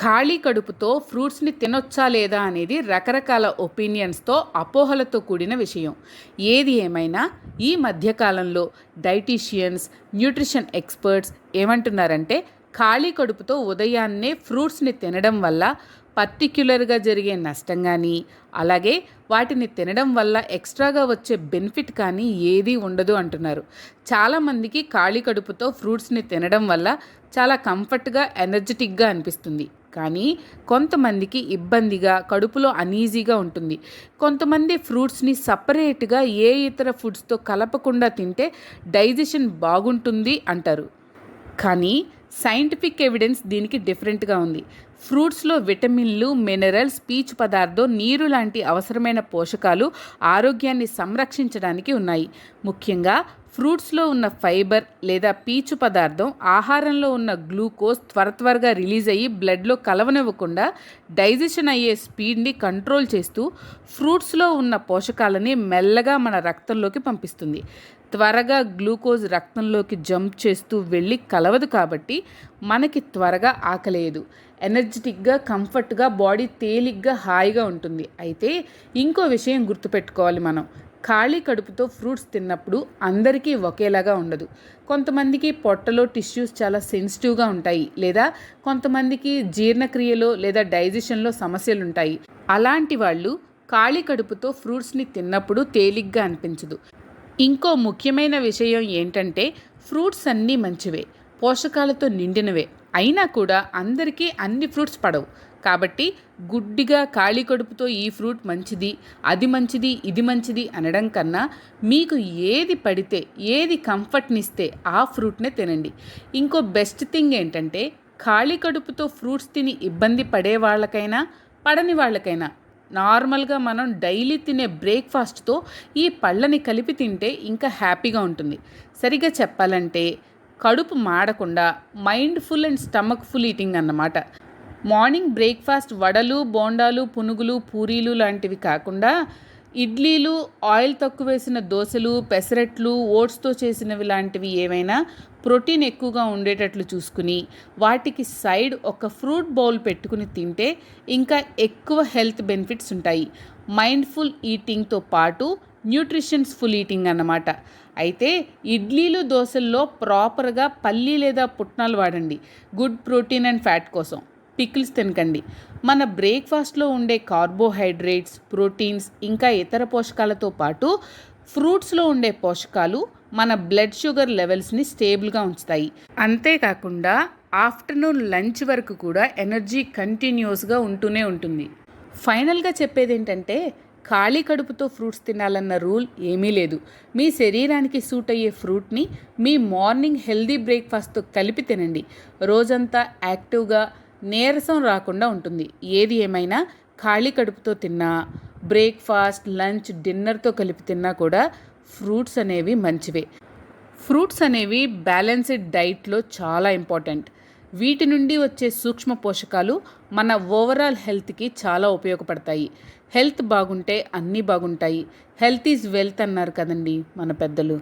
ఖాళీ కడుపుతో ఫ్రూట్స్ని తినొచ్చా లేదా అనేది రకరకాల ఒపీనియన్స్తో అపోహలతో కూడిన విషయం. ఏది ఏమైనా ఈ మధ్యకాలంలో డైటీషియన్స్ న్యూట్రిషన్ ఎక్స్పర్ట్స్ ఏమంటున్నారంటే ఖాళీ కడుపుతో ఉదయాన్నే ఫ్రూట్స్ని తినడం వల్ల పర్టిక్యులర్గా జరిగే నష్టం కానీ అలాగే వాటిని తినడం వల్ల ఎక్స్ట్రాగా వచ్చే బెనిఫిట్ కానీ ఏదీ ఉండదు అంటున్నారు. చాలామందికి ఖాళీ కడుపుతో ఫ్రూట్స్ని తినడం వల్ల చాలా కంఫర్ట్గా ఎనర్జెటిక్గా అనిపిస్తుంది. కానీ కొంతమందికి ఇబ్బందిగా కడుపులో అనీజీగా ఉంటుంది. కొంతమంది ఫ్రూట్స్ని సపరేట్గా ఏ ఇతర ఫుడ్స్తో కలపకుండా తింటే డైజెషన్ బాగుంటుంది అంటారు. కానీ సైంటిఫిక్ ఎవిడెన్స్ దీనికి డిఫరెంట్గా ఉంది. ఫ్రూట్స్లో విటమిన్లు మినరల్స్ పీచు పదార్థం నీరు లాంటి అవసరమైన పోషకాలు ఆరోగ్యాన్ని సంరక్షించడానికి ఉన్నాయి. ముఖ్యంగా ఫ్రూట్స్లో ఉన్న ఫైబర్ లేదా పీచు పదార్థం ఆహారంలో ఉన్న గ్లూకోజ్ త్వర త్వరగా రిలీజ్ అయ్యి బ్లడ్లో కలవనివ్వకుండా డైజెషన్ అయ్యే స్పీడ్ని కంట్రోల్ చేస్తూ ఫ్రూట్స్లో ఉన్న పోషకాలని మెల్లగా మన రక్తంలోకి పంపిస్తుంది. త్వరగా గ్లూకోజ్ రక్తంలోకి జంప్ చేస్తూ వెళ్ళి కలవదు కాబట్టి మనకి త్వరగా ఆకలేదు ఎనర్జీ ఎనర్జెటిక్గా కంఫర్ట్గా బాడీ తేలిగ్గా హాయిగా ఉంటుంది. అయితే ఇంకో విషయం గుర్తుపెట్టుకోవాలి మనం. ఖాళీ కడుపుతో ఫ్రూట్స్ తిన్నప్పుడు అందరికీ ఒకేలాగా ఉండదు. కొంతమందికి పొట్టలో టిష్యూస్ చాలా సెన్సిటివ్గా ఉంటాయి లేదా కొంతమందికి జీర్ణక్రియలో లేదా డైజెషన్లో సమస్యలు ఉంటాయి. అలాంటి వాళ్ళు ఖాళీ కడుపుతో ఫ్రూట్స్ని తిన్నప్పుడు తేలిగ్గా అనిపించదు. ఇంకో ముఖ్యమైన విషయం ఏంటంటే ఫ్రూట్స్ అన్నీ మంచివే పోషకాలతో నిండినవే. అయినా కూడా అందరికీ అన్ని ఫ్రూట్స్ పడవు. కాబట్టి గుడ్డిగా ఖాళీ కడుపుతో ఈ ఫ్రూట్ మంచిది అది మంచిది ఇది మంచిది అనడం కన్నా మీకు ఏది పడితే ఏది కంఫర్ట్నిస్తే ఆ ఫ్రూట్నే తినండి. ఇంకో బెస్ట్ థింగ్ ఏంటంటే ఖాళీ కడుపుతో ఫ్రూట్స్ తిని ఇబ్బంది పడే వాళ్ళకైనా పడని వాళ్ళకైనా నార్మల్గా మనం డైలీ తినే బ్రేక్ఫాస్ట్తో ఈ పళ్ళని కలిపి తింటే ఇంకా హ్యాపీగా ఉంటుంది. సరిగ్గా చెప్పాలంటే కడుపు మాడకుండా mindful and stomach full eating అన్నమాట. మార్నింగ్ బ్రేక్ఫాస్ట్ వడలు బోండాలు పునుగులు పూరీలు లాంటివి కాకుండా ఇడ్లీలు ఆయిల్ తక్కువ వేసిన దోశలు పెసరట్లు ఓట్స్తో చేసినవి లాంటివి ఏవైనా ప్రోటీన్ ఎక్కువగా ఉండేటట్లు చూసుకుని వాటికి సైడ్ ఒక ఫ్రూట్ బౌల్ పెట్టుకుని తింటే ఇంకా ఎక్కువ హెల్త్ బెనిఫిట్స్ ఉంటాయి. మైండ్ఫుల్ ఈటింగ్తో పాటు న్యూట్రిషన్స్ ఫుల్ ఈటింగ్ అన్నమాట. అయితే ఇడ్లీలు దోశల్లో ప్రాపర్గా పల్లి లేదా పుట్నాలు వాడండి. గుడ్ ప్రోటీన్ అండ్ ఫ్యాట్ కోసం. పికిల్స్ తినకండి. మన బ్రేక్ఫాస్ట్లో ఉండే కార్బోహైడ్రేట్స్ ప్రోటీన్స్ ఇంకా ఇతర పోషకాలతో పాటు ఫ్రూట్స్లో ఉండే పోషకాలు మన బ్లడ్ షుగర్ లెవెల్స్ని స్టేబుల్గా ఉంచుతాయి. అంతేకాకుండా ఆఫ్టర్నూన్ లంచ్ వరకు కూడా ఎనర్జీ కంటిన్యూస్గా ఉంటూనే ఉంటుంది. ఫైనల్గా చెప్పేది ఏంటంటే ఖాళీ కడుపుతో ఫ్రూట్స్ తినాలన్న రూల్ ఏమీ లేదు. మీ శరీరానికి సూట్ అయ్యే ఫ్రూట్ని మీ మార్నింగ్ హెల్దీ బ్రేక్ఫాస్ట్తో కలిపి తినండి. రోజంతా యాక్టివ్గా నీరసం రాకుండా ఉంటుంది. ఏది ఏమైనా ఖాళీ కడుపుతో తిన్నా బ్రేక్ఫాస్ట్ లంచ్ డిన్నర్తో కలిపి తిన్నా కూడా ఫ్రూట్స్ అనేవి మంచివే. ఫ్రూట్స్ అనేవి బ్యాలెన్స్డ్ డైట్లో చాలా ఇంపార్టెంట్. వీటి నుండి వచ్చే సూక్ష్మ పోషకాలు మన ఓవరాల్ హెల్త్కి చాలా ఉపయోగపడతాయి. హెల్త్ బాగుంటే అన్నీ బాగుంటాయి. హెల్త్ ఈజ్ వెల్త్ అన్నారు కదండి మన పెద్దలు.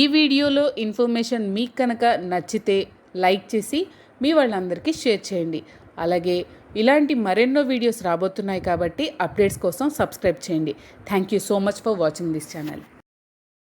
ఈ వీడియోలో ఇన్ఫర్మేషన్ మీకు కనుక నచ్చితే లైక్ చేసి మీ వాళ్ళందరికీ షేర్ చేయండి. అలాగే ఇలాంటి మరెన్నో వీడియోస్ రాబోతున్నాయి కాబట్టి అప్డేట్స్ కోసం సబ్స్క్రైబ్ చేయండి. Thank you so much for watching this channel